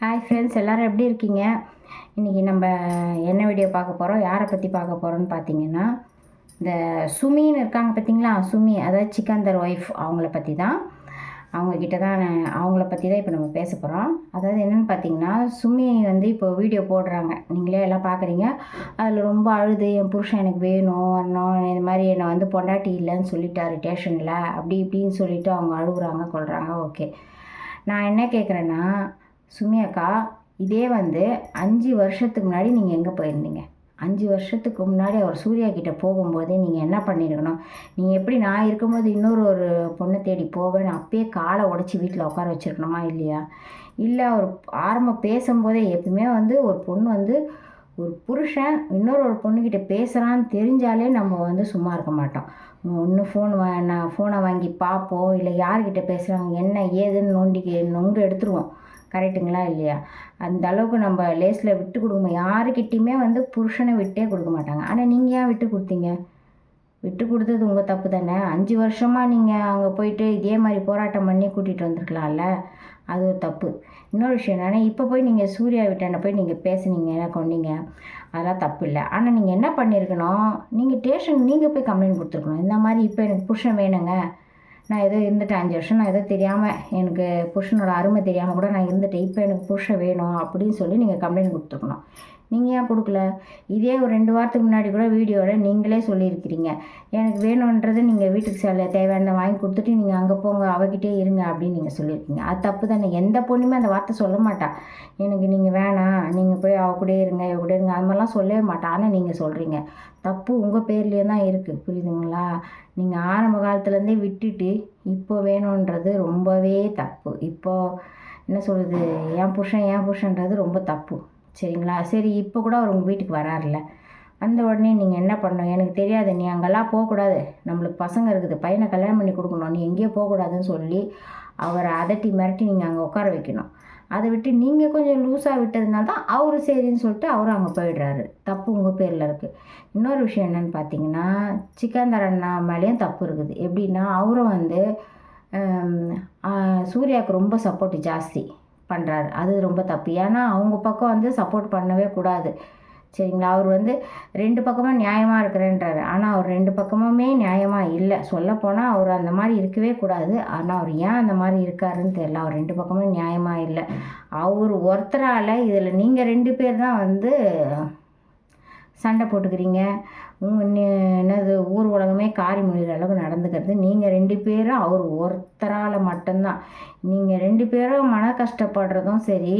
Hi friends எல்லோரும் எப்படி இருக்கீங்க? இன்றைக்கி நம்ம என்ன வீடியோ பார்க்க போகிறோம் யாரை பற்றி பார்க்க போகிறோம்னு பார்த்தீங்கன்னா இந்த சுமின்னு இருக்காங்க பார்த்தீங்களா? சுமி அதாவது சிக்கந்தர் ஒய்ஃப் அவங்கள பற்றி தான் அவங்கக்கிட்ட தான் நான் அவங்கள பற்றி தான் இப்போ நம்ம பேச போகிறோம் அதாவது என்னென்னு பார்த்தீங்கன்னா சுமி வந்து இப்போ வீடியோ போடுறாங்க. நீங்களே எல்லாம் பார்க்குறீங்க. அதில் ரொம்ப அழுது என் புருஷன் எனக்கு வேணும் வரணும் இந்த மாதிரி என்னை வந்து பொண்டாட்டி இல்லைன்னு சொல்லிட்டாரு ஸ்டேஷனில் அப்படி இப்படின்னு சொல்லிவிட்டு அவங்க அழுகுறாங்க கொள்கிறாங்க ஓகே நான் என்ன கேட்குறேன்னா சுமி அக்கா இதே வந்து அஞ்சு வருஷத்துக்கு முன்னாடி நீங்கள் எங்கே போயிருந்தீங்க? அஞ்சு வருஷத்துக்கு முன்னாடி அவர் சூர்யா கிட்டே போகும்போதே நீங்கள் என்ன பண்ணியிருக்கணும் நீங்கள் எப்படி நான் இருக்கும்போது இன்னொரு ஒரு பொண்ணை தேடி போவேன்னு அப்பயே காலை உடச்சி வீட்டில் உட்கார வச்சுருக்கணுமா இல்லையா? இல்லை அவர் ஆரம்பம் பேசும்போதே எப்பவுமே வந்து ஒரு பொண்ணு வந்து ஒரு புருஷன் இன்னொரு ஒரு பொண்ணுக்கிட்ட பேசுகிறான்னு தெரிஞ்சாலே நம்ம வந்து சும்மா இருக்க மாட்டோம். ஒன்று ஃபோன் வா நான் ஃபோனை வாங்கி பார்ப்போம். இல்லை யார்கிட்ட பேசுகிறாங்க என்ன ஏதுன்னு நோண்டி நொங்கு எடுத்துருவோம். கரெக்டுங்களா இல்லையா? அந்த அளவுக்கு நம்ம லேஸில் விட்டு கொடுக்க யாருக்கிட்டேயுமே வந்து புருஷனை விட்டே கொடுக்க மாட்டாங்க. ஆனால் நீங்கள் ஏன் விட்டு கொடுத்தீங்க? விட்டு கொடுத்தது உங்கள் தப்பு தானே? அஞ்சு வருஷமாக நீங்கள் அங்கே போயிட்டு இதே மாதிரி போராட்டம் பண்ணி கூட்டிகிட்டு வந்திருக்கலாம்ல? அது ஒரு தப்பு. இன்னொரு விஷயம் என்னென்னா இப்போ போய் நீங்கள் சூர்யா விட்டான போய் நீங்கள் பேசுனீங்க என்ன கொண்டீங்க? அதெல்லாம் தப்பு இல்லை. ஆனால் நீங்கள் என்ன பண்ணியிருக்கணும் நீங்கள் ஸ்டேஷன் நீங்கள் போய் கம்ப்ளைண்ட் கொடுத்துருக்கணும். இந்த மாதிரி இப்போ எனக்கு புருஷன் வேணுங்க. நான் ஏதோ இருந்துட்டேன் அஞ்சு வருஷம் நான் ஏதோ தெரியாமல் எனக்கு புருஷனோட அருமை தெரியாமல் கூட நான் இருந்துட்டேன். இப்போ எனக்கு புருஷன் வேணும் அப்படின்னு சொல்லி நீங்கள் கம்ப்ளைண்ட் கொடுத்துருக்கணும். நீங்கள் ஏன் கொடுக்கல? இதே ஒரு ரெண்டு வாரத்துக்கு முன்னாடி கூட வீடியோவில் நீங்களே சொல்லியிருக்கிறீங்க. எனக்கு வேணுன்றது நீங்கள் வீட்டுக்கு செல்ல தேவையான வாங்கி கொடுத்துட்டு நீங்கள் அங்கே போங்க அவகிட்டே இருங்க அப்படின்னு நீங்கள் சொல்லியிருக்கீங்க. அது தப்பு தானே. எந்த பொண்ணுமே அந்த வார்த்தை சொல்ல மாட்டா. எனக்கு நீங்கள் வேணாம் நீங்கள் போய் அவ கூட இருங்க இவ கூட இருங்க அது மாதிரிலாம் சொல்லவே மாட்டா. ஆனால் நீங்கள் சொல்கிறீங்க தப்பு உங்கள் பேர்லேயே தான் இருக்குது புரியுதுங்களா? நீங்கள் ஆரம்ப காலத்துலேருந்தே விட்டுட்டு இப்போ வேணுன்றது ரொம்பவே தப்பு. இப்போது என்ன சொல்கிறது என் புருஷன் என் புருஷன்றது ரொம்ப தப்பு. சரிங்களா? சரி இப்போ கூட அவர் உங்கள் வீட்டுக்கு வராருல அந்த உடனே நீங்கள் என்ன பண்ணணும்? எனக்கு தெரியாது. நீ அங்கெல்லாம் போகக்கூடாது. நம்மளுக்கு பசங்க இருக்குது. பையனை கல்யாணம் பண்ணி கொடுக்கணும். நீ எங்கேயோ போகக்கூடாதுன்னு சொல்லி அவரை அதட்டி மிரட்டி நீங்கள் அங்கே உட்கார வைக்கணும். அதை விட்டு நீங்கள் கொஞ்சம் லூஸாக விட்டதுனால தான் அவர் சரின்னு சொல்லிட்டு அவரும் அங்கே போயிடுறாரு. தப்பு உங்கள் பேரில் இருக்குது இன்னொரு விஷயம் என்னென்னு பார்த்தீங்கன்னா சிக்கந்தர் அண்ணா மேலேயும் தப்பு இருக்குது. எப்படின்னா அவரும் வந்து சூர்யாவுக்கு ரொம்ப சப்போர்ட் ஜாஸ்தி. பண்ணுறாரு அது ரொம்ப தப்பு. ஏன்னா அவங்க பக்கம் வந்து சப்போர்ட் பண்ணவே கூடாது. சரிங்களா? அவர் வந்து ரெண்டு பக்கமும் நியாயமாக இருக்கிறேன்றாரு. ஆனால் அவர் ரெண்டு பக்கமுமே நியாயமாக இல்லை. சொல்லப்போனால் அவர் அந்த மாதிரி இருக்கவே கூடாது. ஆனால் அவர் ஏன் அந்த மாதிரி இருக்காருன்னு தெரில அவர் ரெண்டு பக்கமும் நியாயமாக இல்லை. அவர் ஒருத்தரால் இதில் நீங்கள் ரெண்டு பேர் தான் வந்து சண்டை போட்டுக்கிறீங்க. என்னது ஊர் உலகமே காரி முடிகிற அளவுக்கு நடந்துக்கிறது. நீங்கள் ரெண்டு பேரும் அவர் ஒருத்தரால் மட்டும்தான். நீங்கள் ரெண்டு பேரும் மன கஷ்டப்படுறதும் சரி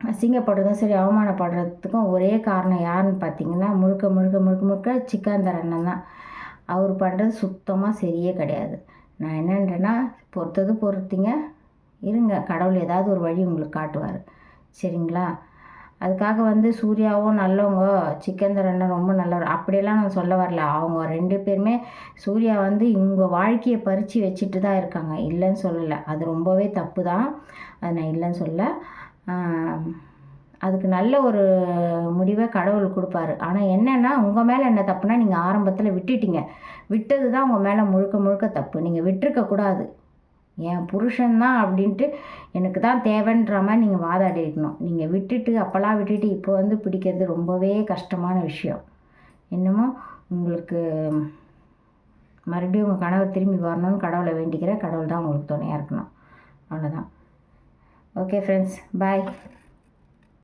அசிங்கப்படுறதும் சரி அவமானப்படுறதுக்கும் ஒரே காரணம் யாருன்னு பார்த்தீங்கன்னா முழுக்க முழுக்க முழுக்க முழுக்க சிக்காந்தர் அண்ணன் தான். அவர் பண்ணுறது சுத்தமாக சரியே கிடையாது. நான் என்னன்றேன்னா பொறுத்தது பொறுத்திங்க. இருங்க கடவுள் ஏதாவது ஒரு வழி உங்களுக்கு காட்டுவார். சரிங்களா? அதுக்காக வந்து சூர்யாவும் நல்லவங்க சிக்கந்தர் அண்ணன் ரொம்ப நல்லவர். அப்படியெல்லாம் நான் சொல்ல வரல. அவங்க ரெண்டு பேருமே சூர்யா வந்து இவங்க வாழ்க்கையை பறித்து வச்சுட்டு தான் இருக்காங்க. இல்லைன்னு சொல்லலை. அது ரொம்பவே தப்பு தான் அது நான் இல்லைன்னு சொல்ல. அதுக்கு நல்ல ஒரு முடிவை கடவுள் கொடுப்பாரு. ஆனால் என்னென்னா உங்கள் மேலே என்ன தப்புனா நீங்கள் ஆரம்பத்தில் விட்டுட்டீங்க. விட்டது தான் உங்கள் மேலே முழுக்க முழுக்க தப்பு. நீங்கள் விட்டுருக்கக்கூடாது என் புருஷன்தான் அப்படின்ட்டு எனக்கு தான் தேவைன்ற மாதிரி நீங்கள் வாதாடி இருக்கணும். நீங்கள் விட்டுட்டு அப்போல்லாம் விட்டுட்டு இப்போ வந்து பிடிக்கிறது ரொம்பவே கஷ்டமான விஷயம். என்னமோ உங்களுக்கு மறுபடியும் உங்கள் கணவர் திரும்பி வரணும்னு கடவுளை வேண்டிக்கிறேன் கடவுள் தான் உங்களுக்கு துணையாக இருக்கணும். அவ்வளோதான் ஓகே ஃப்ரெண்ட்ஸ் பாய்